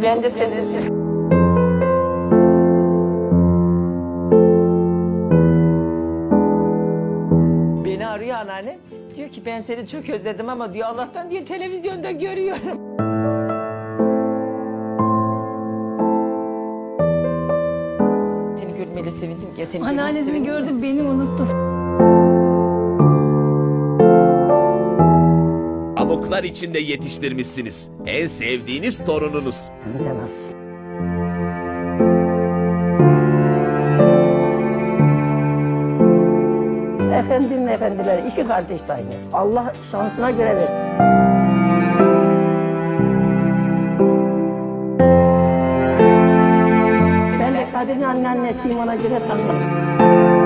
Neredesiniz? Beni arıyor anneannem. Diyor ki ben seni çok özledim ama diyor Allah'tan diye televizyonda görüyorum. Seni görmeli sevindim ya seni görmeli Anneannesini sevindim. gördüm beni unuttum. Pamuklar içinde yetiştirmişsiniz. En sevdiğiniz torununuz. Hem? Efendim efendiler iki kardeş de. Allah şansına göre ver. Ben de Kadir'in anneannesiyim ona göre tanıdım.